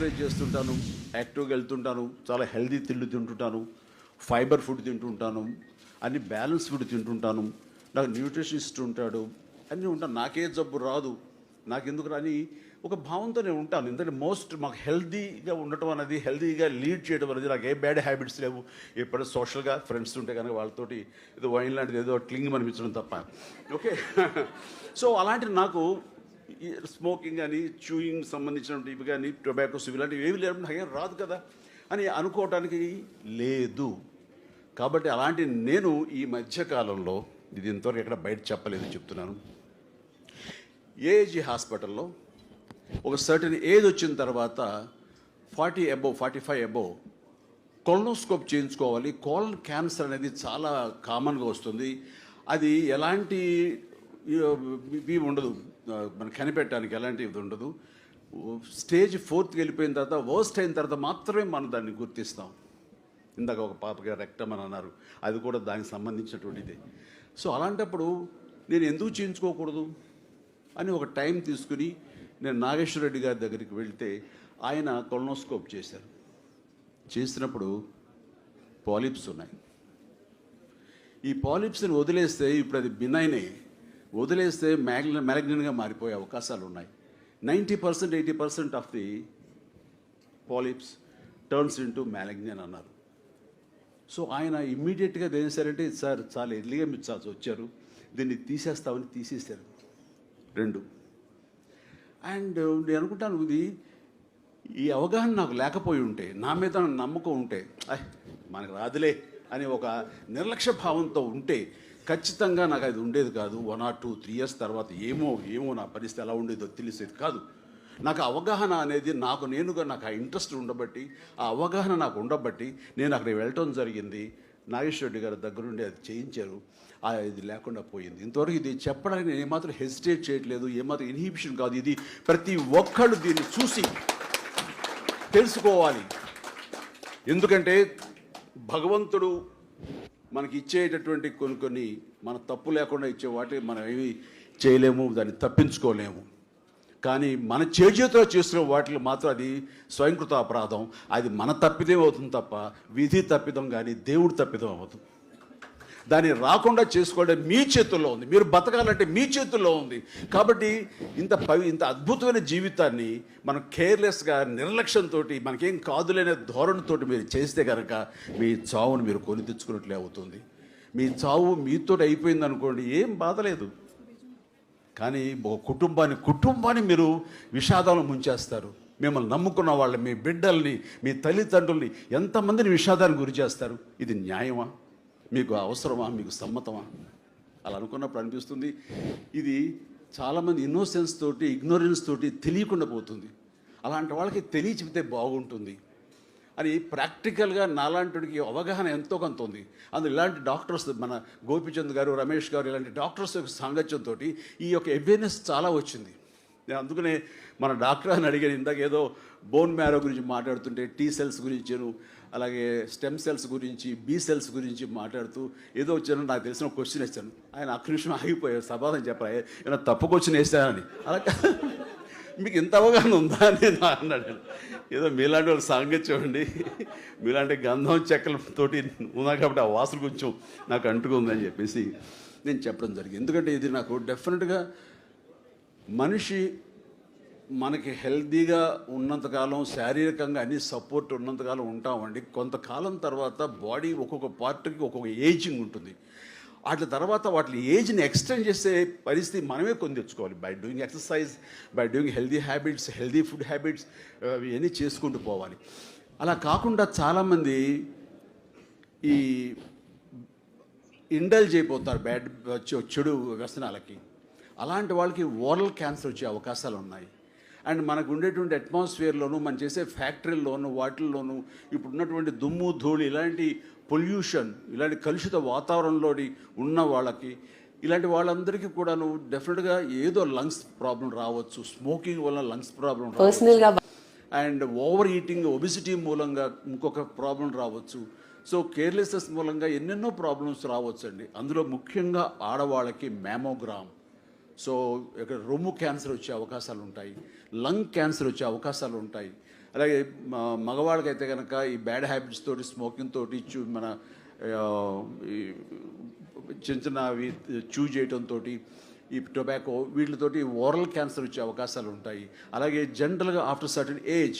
Exercise చేస్తుంటాను యాక్టివ్గా వెళ్తుంటాను చాలా హెల్దీ తిండి తింటుంటాను ఫైబర్ ఫుడ్ తింటుంటాను అన్ని బ్యాలెన్స్ ఫుడ్ తింటుంటాను నాకు న్యూట్రిషనిస్ట్ ఉంటాడు అన్నీ ఉంటాను. నాకే జబ్బు రాదు నాకెందుకు రాని ఒక భావంతో నేను ఉంటాను. ఎందుకంటే మోస్ట్ మాకు హెల్దీగా ఉండటం అనేది హెల్దీగా లీడ్ చేయడం అనేది నాకు ఏ బ్యాడ్ హ్యాబిట్స్ లేవు. ఎప్పుడు సోషల్గా ఫ్రెండ్స్ ఉంటే కనుక వాళ్ళతోటి ఏదో వైన్ లాంటిది ఏదో క్లింగ్ అనిపించడం తప్ప. ఓకే? సో అలాంటి నాకు స్మోకింగ్ కానీ చూయింగ్ సంబంధించినటువంటి ఇవి కానీ టొబాకోస్ ఇలాంటివి ఏవి లేవు నాకేం రాదు కదా అని అనుకోవటానికి లేదు. కాబట్టి అలాంటి నేను ఈ మధ్యకాలంలో ఇది ఇంతవరకు ఎక్కడ బయట చెప్పలేదు చెప్తున్నాను. ఏజీ హాస్పిటల్లో ఒక సర్టన్ ఏజ్ వచ్చిన తర్వాత forty above forty five above colonoscope చేయించుకోవాలి. కోలన్ క్యాన్సర్ అనేది చాలా కామన్గా వస్తుంది. అది ఎలాంటి ఇవి ఉండదు. మనం కనిపెట్టడానికి ఎలాంటి ఇది ఉండదు. స్టేజ్ ఫోర్త్కి వెళ్ళిపోయిన తర్వాత వర్స్ట్ అయిన తర్వాత మాత్రమే మనం దాన్ని గుర్తిస్తాం. ఇందాక ఒక పాపగా రెక్టం అని అన్నారు. అది కూడా దానికి సంబంధించినటువంటిదే సో అలాంటప్పుడు నేను ఎందుకు చేయించుకోకూడదు అని ఒక టైం తీసుకుని నేను నాగేశ్వర రెడ్డి గారి దగ్గరికి వెళ్తే ఆయన కొలనోస్కోప్ చేశారు. చేసినప్పుడు పాలిప్స్ ఉన్నాయి. ఈ పాలిప్స్ని వదిలేస్తే ఇప్పుడు అది బినైనే వదిలేస్తే మ్యాగ్న మ్యాగ్నన్గా మారిపోయే అవకాశాలు ఉన్నాయి. Ninety percent eighty percent of the polyps turns into malignant అన్నారు. సో ఆయన ఇమ్మీడియట్గా ఏం చేశారంటే సార్ చాలా ఎర్లీగా మీరు చాలా వచ్చారు. దీన్ని తీసేస్తామని తీసేశారు. రెండు. అండ్ నేను అనుకుంటాను ఇది ఈ అవగాహన నాకు లేకపోయి ఉంటే నా మీద నమ్మకం ఉంటే మనకు రాదులే అని ఒక నిర్లక్ష్య భావంతో ఉంటే ఖచ్చితంగా నాకు అది ఉండేది కాదు. One or two three years తర్వాత ఏమో ఏమో నా పరిస్థితి ఎలా ఉండేదో తెలిసేది కాదు. నాకు అవగాహన అనేది నాకు నేనుగా నాకు ఆ ఇంట్రెస్ట్ ఉండబట్టి ఆ అవగాహన నాకు ఉండబట్టి నేను అక్కడికి వెళ్ళటం జరిగింది. నాగేశ్వర రెడ్డి గారి దగ్గరుండి అది చేయించారు. ఆ ఇది లేకుండా పోయింది. ఇంతవరకు ఇది చెప్పడానికి నేను ఏమాత్రం హెసిటేట్ చేయట్లేదు. ఏమాత్రం ఇన్హిబిషన్ కాదు. ఇది ప్రతి ఒక్కళ్ళు దీన్ని చూసి తెలుసుకోవాలి. ఎందుకంటే భగవంతుడు మనకి ఇచ్చేటటువంటి కొన్ని కొన్ని మన తప్పు లేకుండా ఇచ్చే వాటి మనం ఏమి చేయలేము దాన్ని తప్పించుకోలేము. కానీ మన చేతితో చేసిన వాటిలో మాత్రం అది స్వయంకృత అపరాధం అది మన తప్పిదం అవుతుంది తప్ప విధి తప్పిదం కానీ దేవుడు తప్పిదం అవుతుంది. దాన్ని రాకుండా చేసుకోవడం మీ చేతుల్లో ఉంది. మీరు బతకాలంటే మీ చేతుల్లో ఉంది. కాబట్టి ఇంత పవి ఇంత అద్భుతమైన జీవితాన్ని మనం కేర్లెస్గా నిర్లక్ష్యంతో మనకేం కాదులేనే ధోరణితో మీరు చేస్తే కనుక మీ చావును మీరు కొని తెచ్చుకున్నట్లే అవుతుంది. మీ చావు మీతో అయిపోయింది అనుకోండి ఏం బాధలేదు కానీ ఒక కుటుంబాన్ని కుటుంబాన్ని మీరు విషాదాలు ముంచేస్తారు. మిమ్మల్ని నమ్ముకున్న వాళ్ళ మీ బిడ్డల్ని మీ తల్లిదండ్రుల్ని ఎంతమందిని విషాదానికి గురి చేస్తారు? ఇది న్యాయమా? మీకు అవసరమా? మీకు సమ్మతమా? అలా అనుకున్నప్పుడు అనిపిస్తుంది. ఇది చాలామంది ఇన్నోసెన్స్ తోటి ఇగ్నోరెన్స్ తోటి తెలియకుండా పోతుంది. అలాంటి వాళ్ళకి తెలియ చెబితే బాగుంటుంది. అని ప్రాక్టికల్గా నాలాంటికి అవగాహన ఎంతో కొంత ఉంది. అందులో ఇలాంటి డాక్టర్స్ మన గోపిచంద్ గారు రమేష్ గారు ఇలాంటి డాక్టర్స్ యొక్క సాంగత్యంతో ఈ యొక్క అవేర్నెస్ చాలా వచ్చింది. నేను అందుకనే మన డాక్టర్ అని అడిగాను ఇందాక ఏదో బోన్ మ్యారో గురించి మాట్లాడుతుంటే టీ సెల్స్ గురించిను అలాగే స్టెమ్ సెల్స్ గురించి బీ సెల్స్ గురించి మాట్లాడుతూ ఏదో వచ్చాను నాకు తెలిసిన క్వశ్చన్ వేస్తాను ఆయన అక్క నిమిషం ఆగిపోయారు సమాధానం చెప్పాలి. ఏమైనా తప్పు క్వశ్చన్ వేస్తానని అలా మీకు ఇంత అవగాహన ఉందా అని నేను అన్నాడు ఏదో మీలాంటి వాళ్ళు సాంగత్యం చూడండి. మీలాంటి గంధం చెక్కలతోటి ఉన్నా కాబట్టి ఆ వాసన కొంచెం నాకు అంటుకుందని చెప్పేసి నేను చెప్పడం జరిగింది. ఎందుకంటే ఇది నాకు డెఫినెట్గా మనిషి మనకి హెల్తీగా ఉన్నంతకాలం శారీరకంగా అన్ని సపోర్ట్ ఉన్నంతకాలం ఉంటామండి. కొంతకాలం తర్వాత బాడీ ఒక్కొక్క పార్ట్కి ఒక్కొక్క ఏజింగ్ ఉంటుంది. వాటి తర్వాత వాటి ఏజ్ని ఎక్స్టెండ్ చేసే పరిస్థితి మనమే కొని తెచ్చుకోవాలి. By doing exercise by doing healthy habits healthy food habits ఇవన్నీ చేసుకుంటూ పోవాలి. అలా కాకుండా చాలామంది ఈ ఇండల్జ్ అయిపోతారు. బ్యాడ్ చె- చెడు వ్యసనాలకి. అలాంటి వాళ్ళకి ఓరల్ క్యాన్సర్ వచ్చే అవకాశాలు ఉన్నాయి. అండ్ మనకు ఉండేటువంటి అట్మాస్ఫియర్లోను మనం చేసే ఫ్యాక్టరీల్లోను వాటిల్లోనూ ఇప్పుడు ఉన్నటువంటి దుమ్ము ధూళి ఇలాంటి పొల్యూషన్ ఇలాంటి కలుషిత వాతావరణంలోని ఉన్న వాళ్ళకి ఇలాంటి వాళ్ళందరికీ కూడాను డెఫినెట్గా ఏదో లంగ్స్ ప్రాబ్లం రావచ్చు స్మోకింగ్ వల్ల లంగ్స్ ప్రాబ్లం రావచ్చు. పర్సనల్గా అండ్ ఓవర్ ఈటింగ్ ఒబిసిటీ మూలంగా ఇంకొక ప్రాబ్లం రావచ్చు. సో కేర్లెస్నెస్ మూలంగా ఎన్నెన్నో ప్రాబ్లమ్స్ రావచ్చు అండి అందులో ముఖ్యంగా ఆడవాళ్ళకి మ్యామోగ్రామ్. సో ఇక్కడ రొమ్ము క్యాన్సర్ వచ్చే అవకాశాలు ఉంటాయి లంగ్ క్యాన్సర్ వచ్చే అవకాశాలు ఉంటాయి. అలాగే మ- మగవాళ్ళకైతే కనుక ఈ బ్యాడ్ హ్యాబిట్స్ తోటి స్మోకింగ్ తోటి చూ మన చిన్న చిన్న అవి చూ చేయటంతో ఈ టొబాకో వీటితోటి ఓరల్ క్యాన్సర్ వచ్చే అవకాశాలు ఉంటాయి. అలాగే జనరల్గా after certain age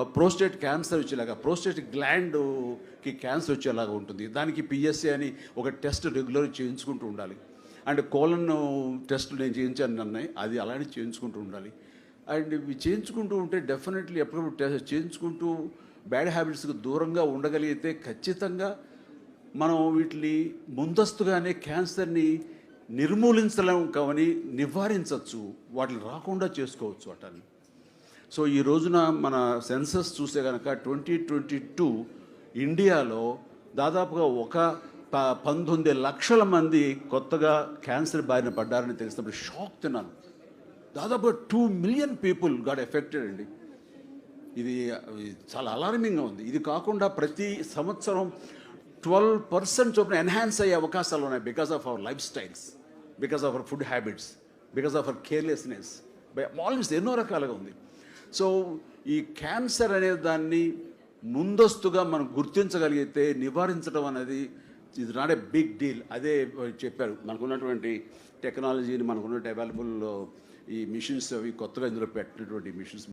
prostate cancer వచ్చేలాగా ప్రోస్టేట్ గ్లాండ్కి క్యాన్సర్ వచ్చేలాగా ఉంటుంది. దానికి పిఎస్సి అని ఒక టెస్ట్ రెగ్యులర్ చేయించుకుంటూ ఉండాలి. అండ్ కోలన్ టెస్ట్ నేను చేయించాను అన్నాయి అది అలానే చేయించుకుంటూ ఉండాలి. అండ్ ఇవి చేయించుకుంటూ ఉంటే డెఫినెట్లీ ఎప్పుడప్పుడు టెస్ట్ చేయించుకుంటూ బ్యాడ్ హ్యాబిట్స్కి దూరంగా ఉండగలిగితే ఖచ్చితంగా మనం వీటిని ముందస్తుగానే క్యాన్సర్ని నిర్మూలించలేం కావని నివారించవచ్చు వాటిని రాకుండా చేసుకోవచ్చు వాటిని సో ఈ రోజున మన సెన్సస్ చూస్తే కనుక ట్వంటీ ట్వంటీ టూ ఇండియాలో దాదాపుగా ఒక ప పంతొమ్మిది లక్షల మంది కొత్తగా క్యాన్సర్ బారిన పడ్డారని తెలిసినప్పుడు షాక్ తిన్నాను. దాదాపు two million people got affected అండి. ఇది ఇది చాలా అలార్మింగ్గా ఉంది. ఇది కాకుండా ప్రతి సంవత్సరం ట్వెల్వ్ పర్సెంట్ చొప్పున ఎన్హాన్స్ అయ్యే అవకాశాలు ఉన్నాయి because of our life styles because of our food habits because of our carelessness. By almost ఎన్నో రకాలుగా ఉంది. సో ఈ క్యాన్సర్ అనే దాన్ని ముందస్తుగా మనం గుర్తించగలిగితే నివారించడం అనేది ఇది నాట్ ఏ బిగ్ డీల్ అదే చెప్పారు మనకున్నటువంటి టెక్నాలజీని మనకున్నటువంటి అవైలబుల్ ఈ మిషన్స్ అవి కొత్తగా ఇందులో పెట్టినటువంటి మిషన్స్